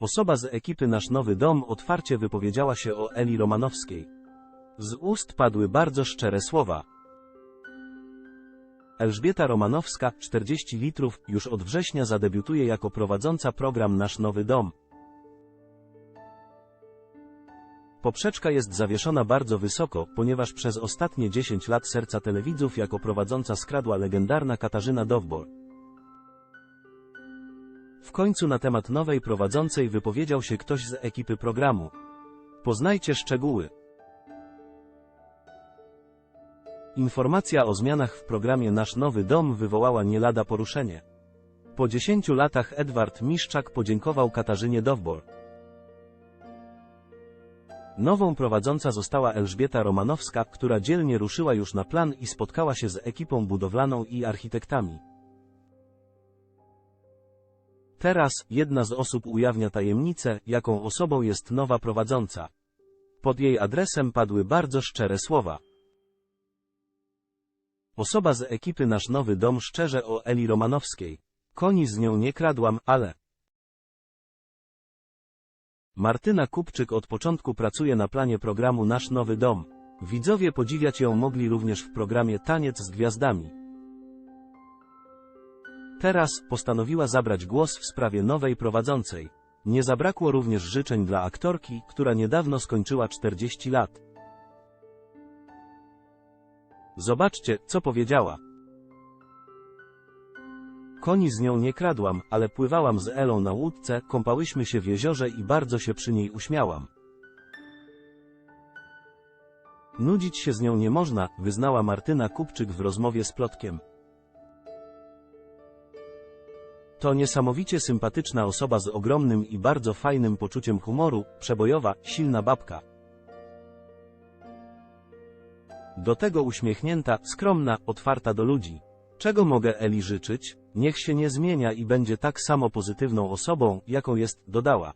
Osoba z ekipy Nasz Nowy Dom otwarcie wypowiedziała się o Eli Romanowskiej. Z ust padły bardzo szczere słowa. Elżbieta Romanowska, 40 litrów, już od września zadebiutuje jako prowadząca program Nasz Nowy Dom. Poprzeczka jest zawieszona bardzo wysoko, ponieważ przez ostatnie 10 lat serca telewidzów jako prowadząca skradła legendarna Katarzyna Dowbor. W końcu na temat nowej prowadzącej wypowiedział się ktoś z ekipy programu. Poznajcie szczegóły. Informacja o zmianach w programie Nasz Nowy Dom wywołała nie lada poruszenie. Po 10 latach Edward Miszczak podziękował Katarzynie Dowbor. Nową prowadząca została Elżbieta Romanowska, która dzielnie ruszyła już na plan i spotkała się z ekipą budowlaną i architektami. Teraz jedna z osób ujawnia tajemnicę, jaką osobą jest nowa prowadząca. Pod jej adresem padły bardzo szczere słowa. Osoba z ekipy Nasz Nowy Dom szczerze o Eli Romanowskiej. Koni z nią nie kradłam, ale... Martyna Kupczyk od początku pracuje na planie programu Nasz Nowy Dom. Widzowie podziwiać ją mogli również w programie Taniec z Gwiazdami. Teraz postanowiła zabrać głos w sprawie nowej prowadzącej. Nie zabrakło również życzeń dla aktorki, która niedawno skończyła 40 lat. Zobaczcie, co powiedziała. Koni z nią nie kradłam, ale pływałam z Elą na łódce, kąpałyśmy się w jeziorze i bardzo się przy niej uśmiałam. Nudzić się z nią nie można, wyznała Martyna Kupczyk w rozmowie z Plotkiem. To niesamowicie sympatyczna osoba z ogromnym i bardzo fajnym poczuciem humoru, przebojowa, silna babka. Do tego uśmiechnięta, skromna, otwarta do ludzi. Czego mogę Eli życzyć? Niech się nie zmienia i będzie tak samo pozytywną osobą, jaką jest, dodała.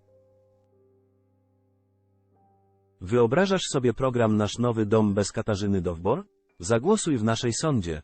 Wyobrażasz sobie program Nasz Nowy Dom bez Katarzyny Dowbor? Zagłosuj w naszej sądzie.